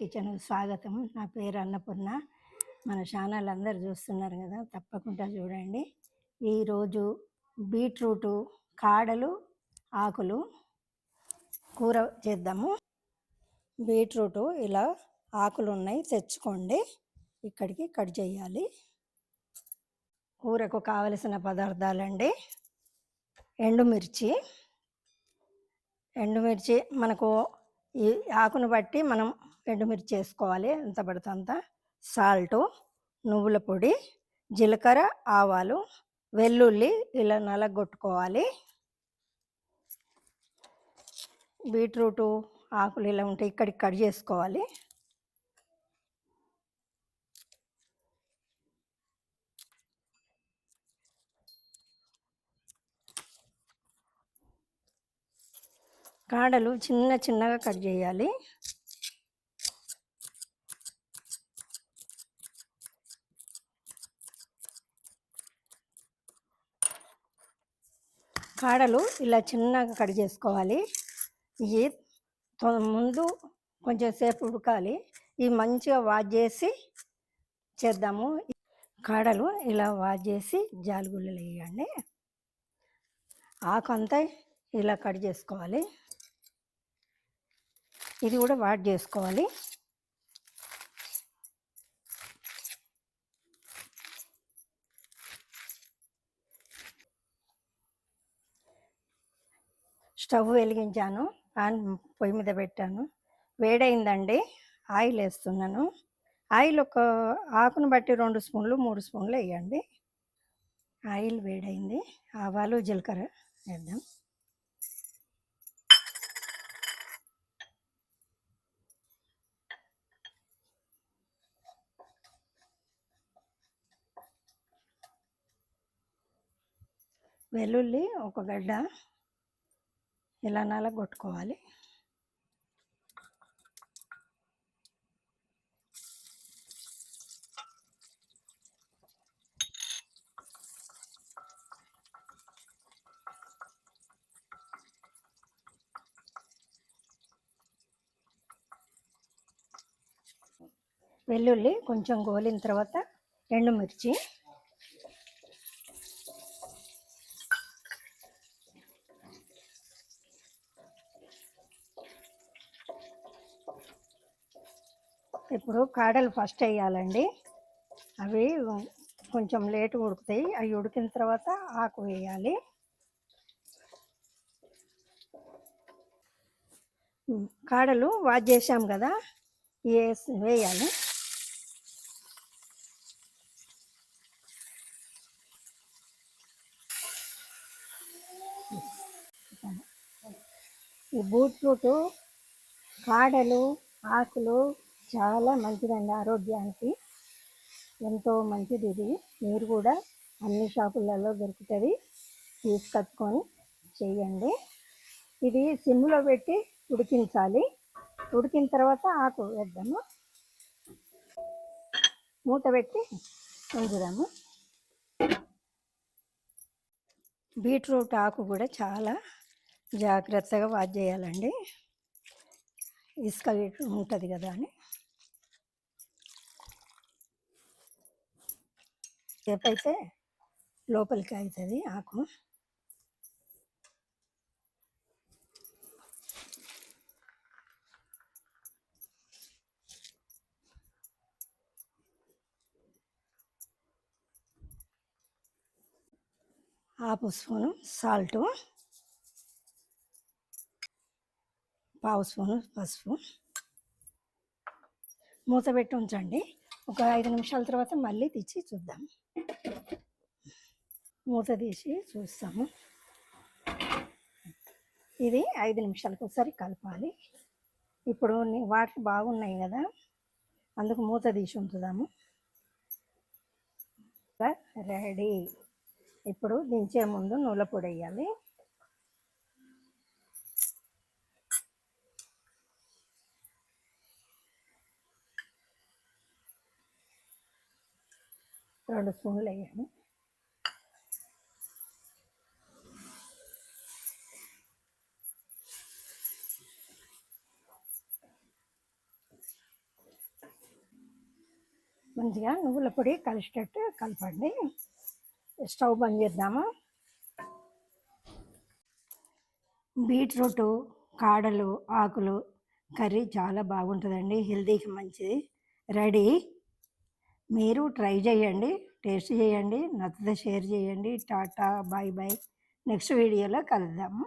Kitchen స్వాగతం నా పేరు అన్నపూర్ణ. మన ఛానల్ అందరు చూస్తున్నారు కదా తప్పకుండా చూడండి. ఈరోజు బీట్రూటు కాడలు ఆకులు కూర చేద్దాము. బీట్రూటు ఇలా ఆకులు ఉన్నాయి తెచ్చుకోండి. ఇక్కడికి కట్ చేయాలి. కూరకు కావలసిన పదార్థాలండి. ఎండుమిర్చి. ఎండుమిర్చి మనకు ఈ ఆకును బట్టి మనం ఎండుమిర్చి వేసుకోవాలి ఎంత పడితే అంత. సాల్టు నువ్వుల పొడి జీలకర్ర ఆవాలు వెల్లుల్లి ఇలా నలగొట్టుకోవాలి. బీట్రూటు ఆకులు ఇలా ఉంటాయి ఇక్కడికి కట్ చేసుకోవాలి. కాడలు చిన్న చిన్నగా కట్ చేయాలి. కాడలు ఇలా చిన్నగా కట్ చేసుకోవాలి. ఇవి తొ- ముందు కొంచెం సేపు ఉడకాలి. ఇవి మంచిగా వాష్ చేసి చేద్దాము. కాడలు ఇలా వాష్ చేసి జాలిగుల్లలు వేయండి ఆకు అంతా ఇలా కట్ చేసుకోవాలి. ఇది కూడా వాష్ చేసుకోవాలి. స్టవ్ వెలిగించాను. పాన్ పొయ్యి మీద పెట్టాను. వేడైందండి. ఆయిల్ వేస్తున్నాను. ఆయిల్ ఒక ఆకును బట్టి రెండు స్పూన్లు మూడు స్పూన్లు వేయండి. ఆయిల్ వేడైంది. ఆవాలు జీలకర్ర వేద్దాం. వెల్లుల్లి ఒక గడ్డ ఇలా నలగొట్టుకోవాలి? వెల్లుల్లి కొంచెం గోలిన తర్వాత ఎండుమిర్చి ఇప్పుడు కాడలు ఫస్ట్ వేయాలండి. అవి కొంచెం లేటు ఉడుకుతాయి. అవి ఉడికిన తర్వాత ఆకు వేయాలి. కాడలు వాష్ చేసాం కదా వేసి వేయాలి. ఈ బూట్రూటు కాడలు ఆకులు చాలా మంచిదండి ఆరోగ్యానికి. ఎంతో మంచిది ఇది మీరు కూడా అన్ని షాపులలో దొరుకుతుంది. తీసుకట్టుకొని చేయండి ఇది సిమ్లో పెట్టి ఉడికించాలి. ఉడికిన తర్వాత ఆకు వేద్దాము. మూత పెట్టి ఉంచుదాము. బీట్రూట్ ఆకు కూడా చాలా జాగ్రత్తగా వాష్ చేయాలండి. ఇసుక ఉంటుంది కదా అని. సేపు అయితే లోపలికి అవుతుంది ఆకు. Half spoon salt. పావు స్పూను పసుపు. మూత పెట్టి ఉంచండి. ఒక ఐదు నిమిషాల తర్వాత మళ్ళీ తెచ్చి చూద్దాం. మూత తీసి చూస్తాము. ఇది ఐదు నిమిషాలకు ఒకసారి కలపాలి. ఇప్పుడు నీ- వాటర్ బాగున్నాయి కదా అందుకు మూత తీసి ఉంచుదాము. రెడీ. ఇప్పుడు దించే ముందు నూనె పొడి వేయాలి. రెండు స్పూన్లు వేయాలి. మంచిగా నువ్వుల పొడి కలిసేటట్టు కలపండి. స్టవ్ బంద్ చేద్దాము? బీట్రూటు కాడలు ఆకులు కర్రీ చాలా బాగుంటుందండి. హెల్తీకి మంచిది. రెడీ? మీరు ట్రై చేయండి టేస్ట్ చేయండి నచ్చితే షేర్ చేయండి. Tata bye bye. నెక్స్ట్ వీడియోలో కలుద్దాము